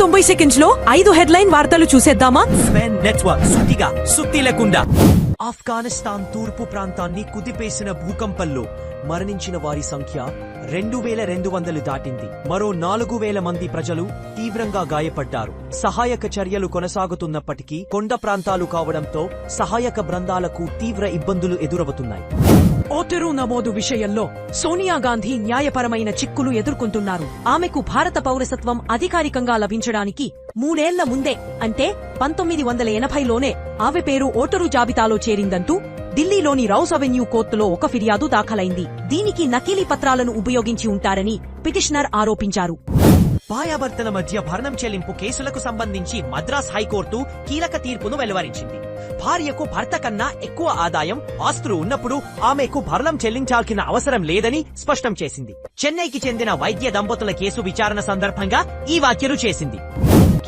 తొంభై సెకండ్స్లో ఐదు హెడ్లైన్ వార్తలు చూసేద్దామా? స్వెన్ నెట్వర్క్ సుత్తిగా సుత్తి లేకుండా. ఆఫ్ఘనిస్తాన్ తూర్పు ప్రాంతాన్ని కుదిపేసిన భూకంపంలో మరణించిన వారి సంఖ్య రెండు వేల రెండు వందలు దాటింది. మరో నాలుగు వేల మంది ప్రజలు తీవ్రంగా గాయపడ్డారు. సహాయక చర్యలు కొనసాగుతున్నప్పటికీ కొండ ప్రాంతాలు కావడంతో సహాయక బృందాలకు తీవ్ర ఇబ్బందులు ఎదురవుతున్నాయి. ఓటరు నమోదు విషయంలో సోనియా గాంధీ న్యాయపరమైన చిక్కులు ఎదుర్కొంటున్నారు. ఆమెకు భారత పౌరసత్వం అధికారికంగా లభించడానికి మూడేళ్ళ ముందే అంటే పంతొమ్మిది వందల ఎనభైలోనే ఆమె పేరు ఓటరు జాబితాలో చేరిందంటూ ఢిల్లీలోని రౌస్ అవెన్యూ కోర్టులో ఒక ఫిర్యాదు దాఖలైంది. దీనికి నకిలీ పత్రాలను ఉపయోగించి ఉంటారని పిటిషనర్ ఆరోపించారు. భార్యాభర్తల మధ్య భరణం చెల్లింపు కేసులకు సంబంధించి మద్రాస్ హైకోర్టు కీలక తీర్పును వెలువరించింది. భార్యకు భర్త కన్నా ఎక్కువ ఆదాయం ఆస్తులు ఉన్నప్పుడు ఆమెకు భరణం చెల్లించాల్సిన అవసరం లేదని స్పష్టం చేసింది. చెన్నైకి చెందిన వైద్య దంపతుల కేసు విచారణ సందర్భంగా ఈ వ్యాఖ్యలు చేసింది.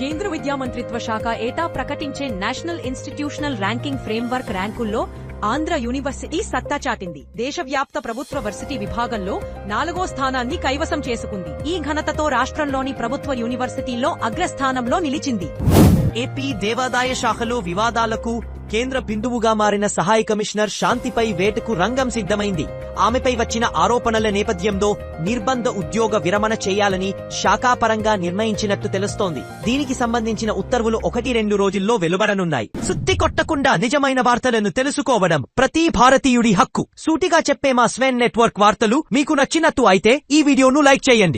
కేంద్ర విద్యా మంత్రిత్వ శాఖ ఏటా ప్రకటించే నేషనల్ ఇన్స్టిట్యూషనల్ ర్యాంకింగ్ ఫ్రేమ్వర్క్ ర్యాంకుల్లో ఆంధ్ర యూనివర్సిటీ సత్తా చాటింది. దేశవ్యాప్త ప్రభుత్వ వర్సిటీ విభాగంలో నాలుగో స్థానాన్ని కైవసం చేసుకుంది. ఈ ఘనతతో రాష్ట్రంలోని ప్రభుత్వ యూనివర్సిటీల్లో అగ్రస్థానంలో నిలిచింది. ఏపీ దేవాదాయ శాఖలో వివాదాలకు కేంద్ర బిందువుగా మారిన సహాయ కమిషనర్ శాంతిపై వేటకు రంగం సిద్ధమైంది. ఆమెపై వచ్చిన ఆరోపణల నేపథ్యంలో నిర్బంధ ఉద్యోగ విరమణ చేయాలని శాఖాపరంగా నిర్ణయించినట్టు తెలుస్తోంది. దీనికి సంబంధించిన ఉత్తర్వులు ఒకటి రెండు రోజుల్లో వెలువడనున్నాయి. సుత్తి కొట్టకుండా నిజమైన వార్తలను తెలుసుకోవడం ప్రతి భారతీయుడి హక్కు. సూటిగా చెప్పే మా స్వెన్ నెట్వర్క్ వార్తలు మీకు నచ్చినట్టు అయితే ఈ వీడియోను లైక్ చేయండి.